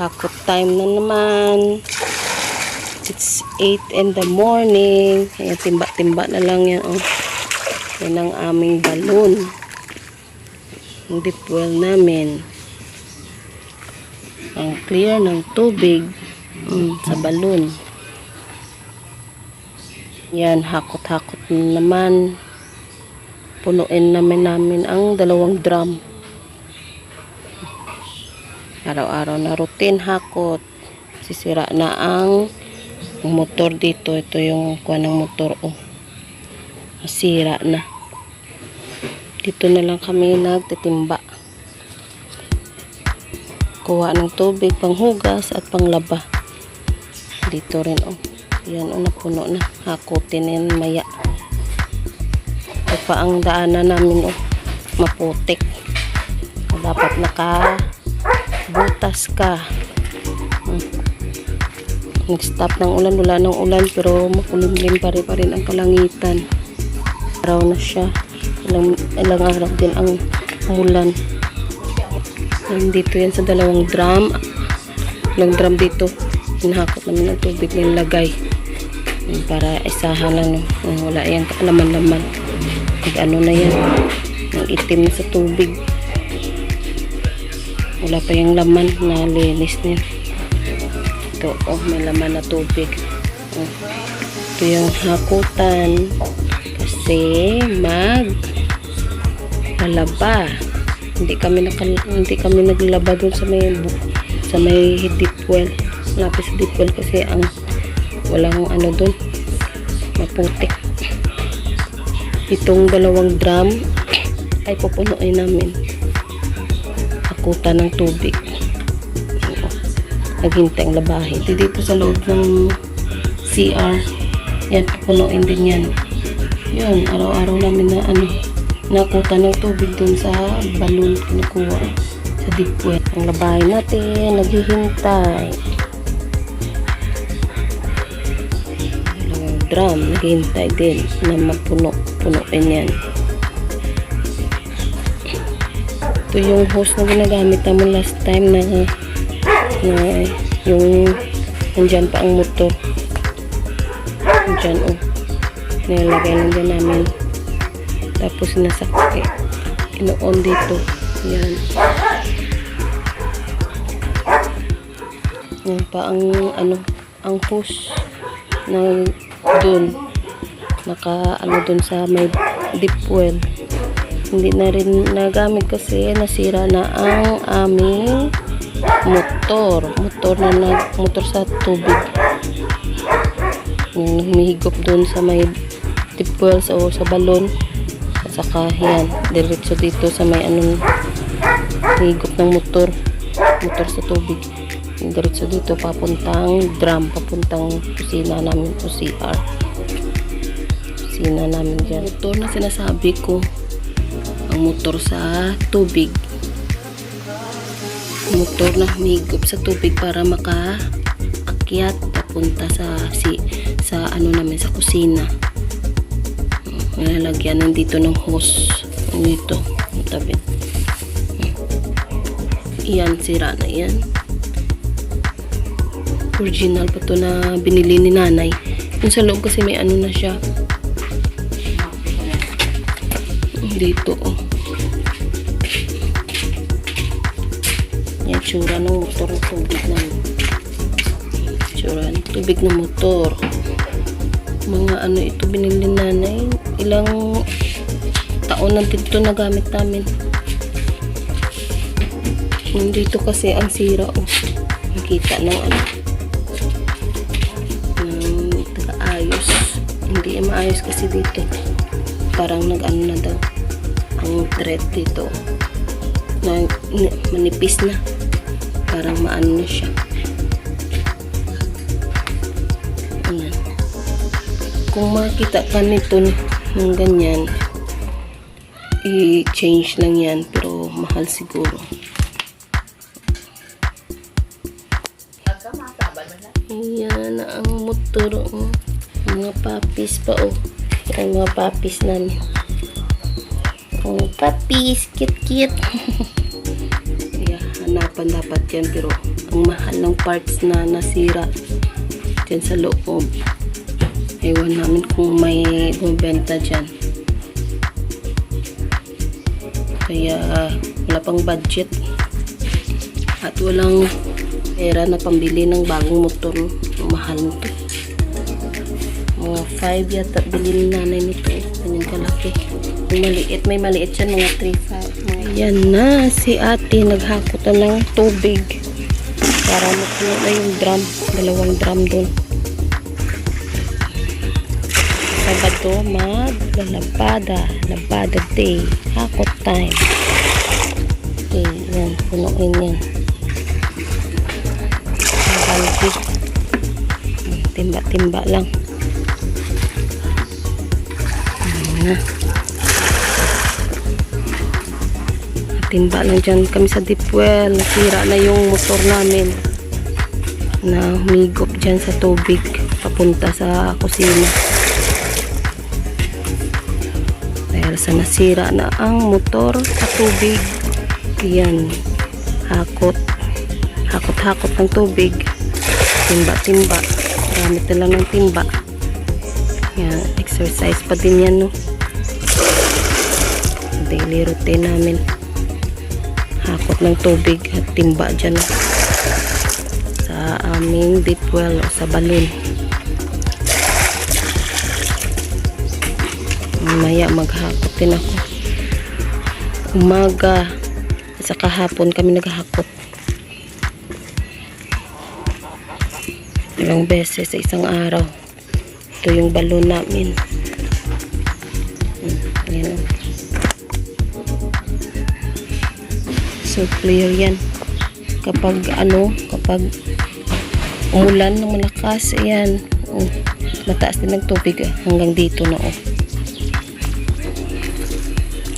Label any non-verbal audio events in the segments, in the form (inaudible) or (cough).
Hakot time na naman. It's 8 in the morning. Kaya timba-timba na lang yan. Oh. Yan ang aming balon. Ang deep namin. Ang clear ng tubig mm, sa balon. Yan, hakot-hakot na naman. Punuin namin namin ang dalawang drum. Araw-araw na routine hakot. Sisira na ang motor dito. Ito yung kuha ng motor. Oh. Masira na. Dito na lang kami nagtitimba. Kuha ng tubig, panghugas at panglaba. Dito rin oh. Yan oh, napuno na. Hakutin na yan maya. Pa ang daanan namin oh. Maputik. Dapat naka butas ka. Hmm. Nag-stop ng ulan, wala ng ulan pero makulimlim pa rin pa rin ang kalangitan. Araw na siya. Ilang, ilang araw din ang umulan. Dito yan sa dalawang drum. Ilang drum dito. Hinahakot namin ng tubig na lagay. Para isahan lang. Wala yan laman-laman. Nag ano na yan. Ang itim na sa tubig. Wala pa yung laman na linis niya. Ito, oh, may laman na tubig. Oh. Ito yung hakutan. Kasi mag palaba. Hindi kami nakal hindi kami naglaba doon sa may sa may deep well. Lapis deep well kasi ang walang ano doon maputik. Itong dalawang drum ay pupunuin namin akutan ng tubig. Naghintay ang labahe. Di dito sa loob ng CR. Yan, pupunuin din yan. Yun, araw-araw namin na ano, nakutan ng tubig dun sa balon kinukuha sa deep well. Ang labahe natin, naghihintay. Drum, naghihintay din na mapuno. Punuin yan. ito yung hose na ginagamit namin last time na na yung nandyan pa ang motor nandyan oh. Nilalagay lang dyan namin. Tapos nasakit ino-on dito. Yan. Yan pa ang ano ang hose na dun naka ano dun sa may deep well. Hindi na rin nagamit kasi nasira na ang aming motor. Motor na nag motor sa tubig. Yung humihigop doon sa may tip wells o sa balon. At saka yan diretso dito sa may anong higop ng motor. Motor sa tubig. Diretso dito papuntang drum papuntang kusina namin o CR kusina namin dyan. Motor na sinasabi ko. Ang motor sa tubig. Motor na humigop sa tubig para makaakyat papunta sa si sa ano namin sa kusina. Nilalagyan nandito ng hose. Dito ang tabi. Iyan sira na yan original pa to na binili ni nanay. Yung sa loob kasi may ano na siya dito oh. Yan tsura ng motor ng tubig ng tsura ng tubig ng motor. Mga ano ito binili nanay. Ilang taon na dito nagamit namin. Yung dito kasi ang sira oh. Nakita ng ano ng taga-ayos. Hindi maayos kasi dito. Parang nag-ano na daw ang thread dito. Na, manipis na. Parang maano na siya. Ayan. kung makita ka nito ng ganyan i-change lang yan pero mahal siguro. Ayan ang motor oh. mga papis pa oh. Ang mga papis namin akong puppies. Cute, cute. Kaya hanapan dapat yan. Pero ang mahal ng parts na nasira dyan sa loob. Ewan namin kung may bumibenta dyan. Kaya wala pang budget. At walang pera na pambili ng bagong motor. Mahal nito. Mga 5 yata bilhin ni nanay nito. Ganyan kalaki. May maliit. May maliit siya. Mga 3, 5. Yan na. Si ate naghakot na ng tubig. Para mapuno na yung drum. Dalawang drum dun. Sabado, maglalabada. Labada day. Hakot time. Okay, yan. Punuin yan. Mabaldi. Timba-timba lang. Ayan. Timba lang dyan kami sa deep well. Nasira na yung motor namin. Na humigop dyan sa tubig. Papunta sa kusina. Dahil sa nasira na ang motor sa tubig. Yan. Hakot. Hakot-hakot ng tubig. Timba-timba. Gamit na lang ng timba. Yan. Exercise pa din yan, no? Daily routine namin. Hakot ng tubig at timba dyan? Sa aming deep well o sa balon. Maya maghakot din ako. Umaga sa kahapon kami naghahakot. Ilang beses sa isang araw. Ito yung balon namin. Hmm, Ayan. o. So clear yan. Kapag ano, kapag umulan ng malakas, ayan. Oh, mataas din ng tubig eh, hanggang dito na oh.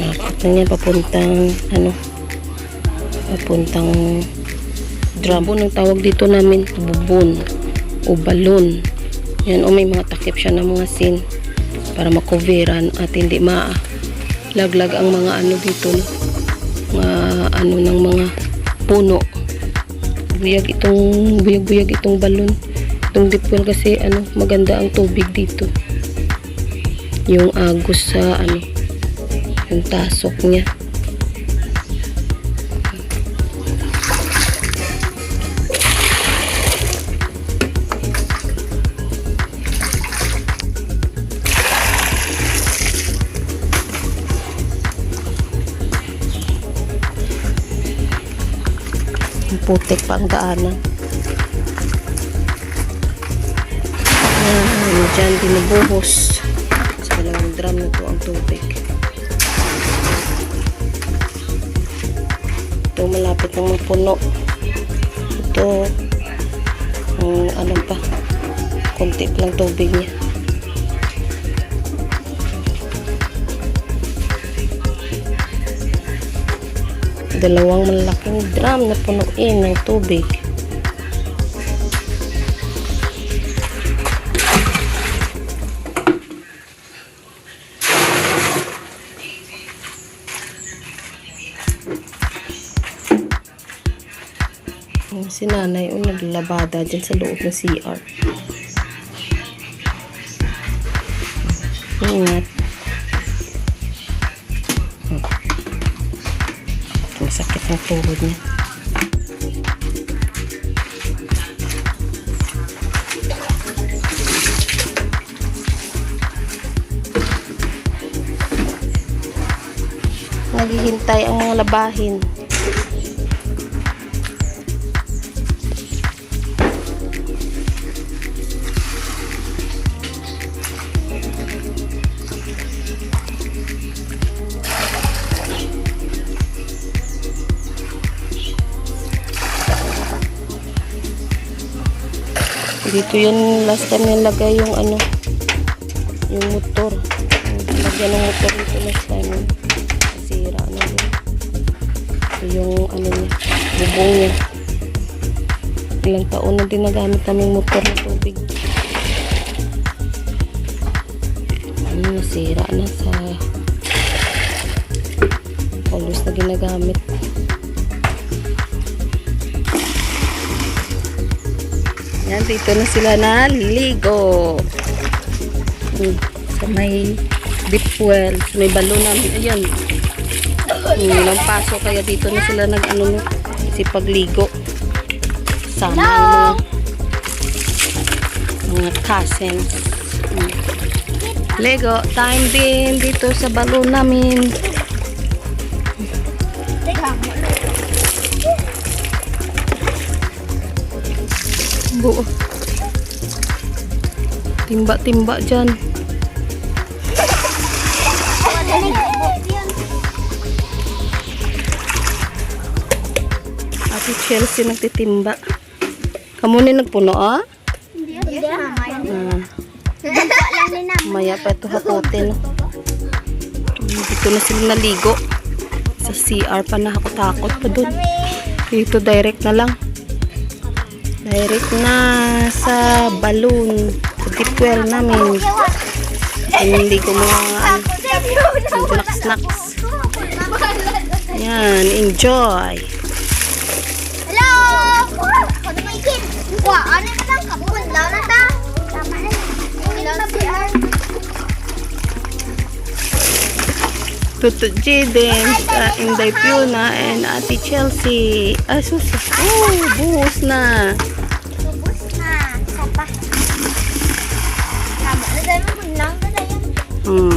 Nakakot na yan papuntang ano papuntang drabon ang tawag dito namin bubon o balon yan o may mga takip siya ng mga sin para makoveran at hindi malaglag ang mga ano dito no? Mga ano ng mga puno. Buyag itong buyag buyag itong balon. Itong deep well kasi ano maganda ang tubig dito. Yung agos sa ano yung tasok niya putik pa ang daanan. Ayan, dyan binubuhos. Sa dalawang drum na to ang tubig. Ito malapit ng mapuno. Ito, ang ano pa, konti lang tubig niya. Dalawang malaking drum na punuin ng tubig. Si nanay o naglabada dyan sa loob ng CR. Ingat. Niya. Naghihintay ang mga labahin. Dito yun last time nilagay yung ano, yung motor. Lagyan ng motor dito last time. Nasira na yun. Yung ano niya, bubong niya. Ilang taon na din nagamit namin motor na tubig. Ano, nasira na sa pa ginagamit. Yan, dito na sila na ligo. Hmm, sa may deep well, sa may balon namin. Ayan. Hmm, ng paso kaya dito na sila nag ano no, kasi pagligo. Sama ang mga, mga cousins. Hmm. Lego, time din dito sa balon namin. Buo. Timba-timba dyan. Ate Chelsea nagtitimba. Kamu ni nagpuno ah? Ah, maya pa ito hakutin. Mm, Dito na sila naligo. Sa CR pa na ako takot pa dun. Dito direct na lang. Direct na sa balloon. Sa deep well namin. Hindi ko mga ano, snacks snacks. Yan, enjoy. Hello! Na may kin. Ano ka lang? Kapun daw na ta. Tama na. Na. Tuto Jaden, sa Inday Fiona, and Ate Chelsea. Ah, sus. Oh, buhos na. (laughs) karna.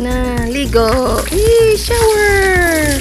Na, ligo. Eee, shower.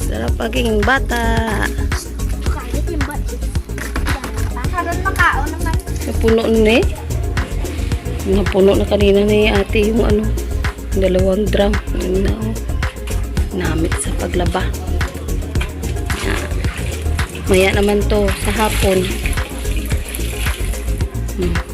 Sarap paging bata. Karon makaon naman. Napuno na eh. Napuno na kanina ni ate yung ano, dalawang drum. Yun na oh. Namit sa paglaba. Yan. Maya naman to sa hapon. Hmm.